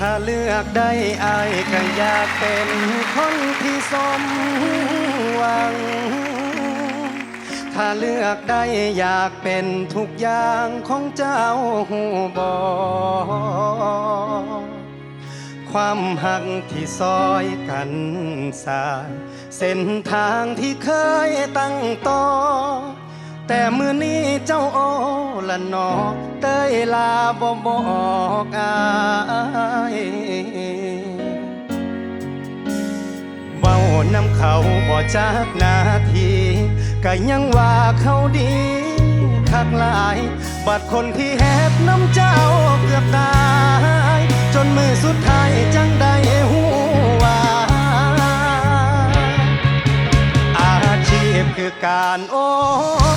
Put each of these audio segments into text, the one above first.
ถ้าเลือกได้อายก็อยากเป็นคนที่สมหวัง ถ้าเลือกได้อยากเป็นทุกอย่างของเจ้าหูบอความหักที่ซอยกันสางเส้นทางที่เคยตั้งต่อ แต่มือนี้เจ้าโอละนอเตยลาบ่บอกอายเว้านำเขาบ่จากนาทีก็ยังว่าเขาดีคักหลาย บัดคนที่แหบน้ำเจ้าเกือบตาย จนมือสุดท้ายจังได้หู คือการโอ้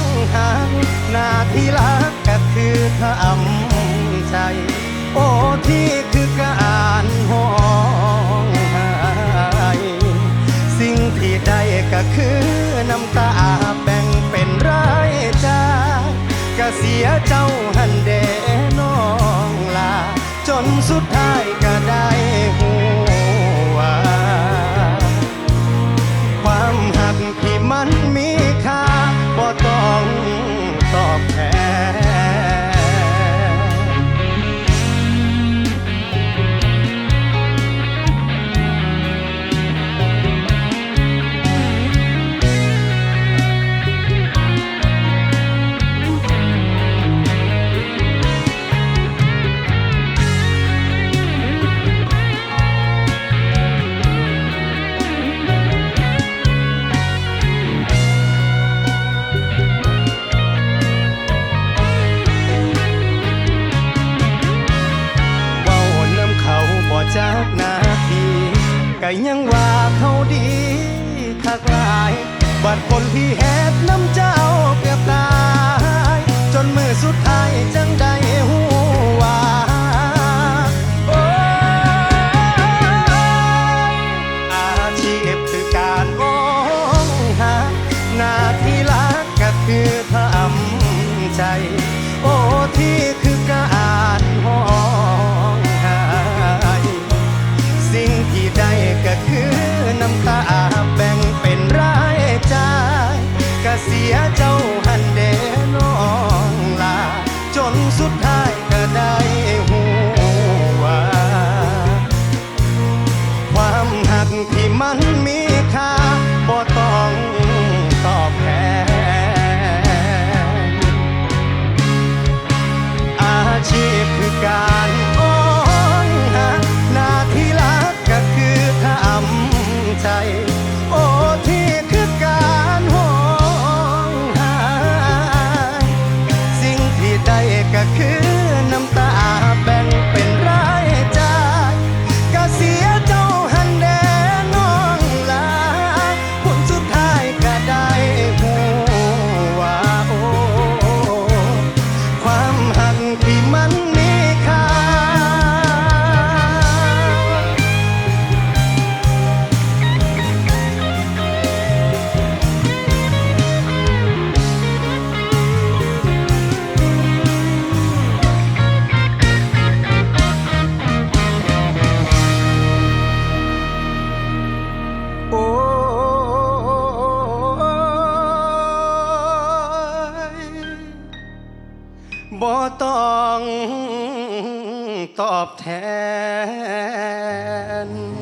งหางหน้าที่รักก็คือทำใจ โอ้ที่คือการห้องหายสิ่งที่ได้ก็คือน้ำตาแบ่งเป็นรายจ้าก็เสียเจ้า ก็ยังว่าเขาดีคักหลายบัดคนที่แหบน้ำเจ้าเกือบตาย จนมือสุดท้าย ก็เสียเจ้าหันเดน้องลา จนสุดท้ายก็ได้หูว่าความหักที่มันมีค่าบ่ต้องตอบแทนอาชีพคือการโอนหาหน้าที่รักก็คือทำใจ องตอบแทน